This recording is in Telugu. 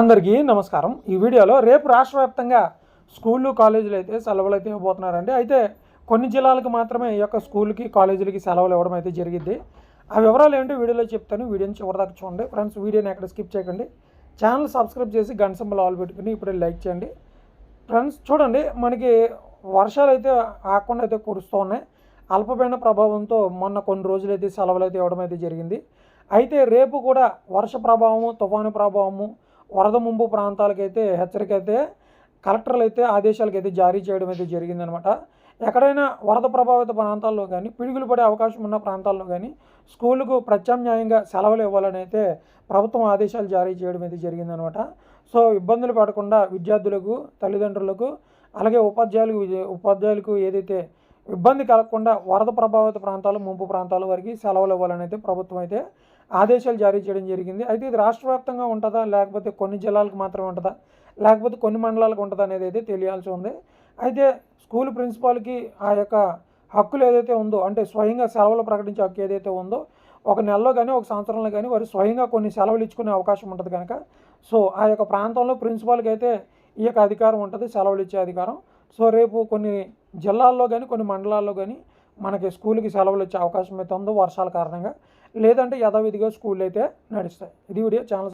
అందరికీ నమస్కారం. ఈ వీడియోలో రేపు రాష్ట్ర వ్యాప్తంగా స్కూళ్ళు కాలేజీలు అయితే సెలవులు అయితే ఇవ్వబోతున్నారండి. అయితే కొన్ని జిల్లాలకు మాత్రమే ఈ యొక్క స్కూల్కి కాలేజీలకి సెలవులు ఇవ్వడం అయితే జరిగింది ఆ వివరాలు ఏంటో వీడియోలో చెప్తాను. వీడియోని చివరిదాకా చూడండి. ఫ్రెండ్స్ వీడియోని ఎక్కడ స్కిప్ చేయకండి. ఛానల్ సబ్స్క్రైబ్ చేసి గంట సింబల్ ఆల్ పెట్టుకుని ఇప్పుడే లైక్ చేయండి. ఫ్రెండ్స్ చూడండి. మనకి వర్షాలు అయితే ఆకుండా అయితే కురుస్తూ ఉన్నాయి. అల్పపీడన ప్రభావంతో మొన్న కొన్ని రోజులు అయితే సెలవులు అయితే ఇవ్వడం అయితే జరిగింది. అయితే రేపు కూడా వర్ష ప్రభావము తుఫాను ప్రభావము వరద ముంపు ప్రాంతాలకైతే హెచ్చరిక అయితే కలెక్టర్లు అయితే ఆదేశాలకు అయితే జారీ చేయడం అయితే జరిగిందనమాట. ఎక్కడైనా వరద ప్రభావిత ప్రాంతాల్లో కానీ పిడుగులు పడే అవకాశం ఉన్న ప్రాంతాల్లో కానీ స్కూళ్ళకు ప్రత్యామ్నాయంగా సెలవులు ఇవ్వాలని అయితే ప్రభుత్వం ఆదేశాలు జారీ చేయడం అయితే జరిగిందనమాట. సో ఇబ్బందులు పడకుండా విద్యార్థులకు తల్లిదండ్రులకు అలాగే ఉపాధ్యాయులకు ఉపాధ్యాయులకు ఏదైతే ఇబ్బంది కలగకుండా వరద ప్రభావిత ప్రాంతాలు ముంపు ప్రాంతాల వరకు సెలవులు ఇవ్వాలని అయితే ప్రభుత్వం అయితే ఆదేశాలు జారీ చేయడం జరిగింది. అయితే ఇది రాష్ట్ర వ్యాప్తంగా ఉంటుందా? లేకపోతే కొన్ని జిల్లాలకు మాత్రమే ఉంటుందా? లేకపోతే కొన్ని మండలాలకు ఉంటుందా అనేది అయితే తెలియాల్సి ఉంది. అయితే స్కూల్ ప్రిన్సిపాల్కి ఆ యొక్క హక్కులు ఏదైతే ఉందో అంటే స్వయంగా సెలవులు ప్రకటించే హక్కు ఏదైతే ఉందో ఒక నెలలో కానీ ఒక సంవత్సరంలో కానీ వారు స్వయంగా కొన్ని సెలవులు ఇచ్చుకునే అవకాశం ఉంటుంది కనుక. సో ఆ యొక్క ప్రాంతంలో ప్రిన్సిపాల్కి అయితే ఈ యొక్క అధికారం ఉంటుంది సెలవులు ఇచ్చే అధికారం. సో రేపు కొన్ని జిల్లాల్లో కానీ కొన్ని మండలాల్లో కానీ మనకి స్కూల్కి సెలవులు ఇచ్చే అవకాశం అయితే ఉందో వర్షాల కారణంగా లేదంటే యథావిధిగా స్కూల్ అయితే నడుస్తాయి. ఇది వీడియో ఛానల్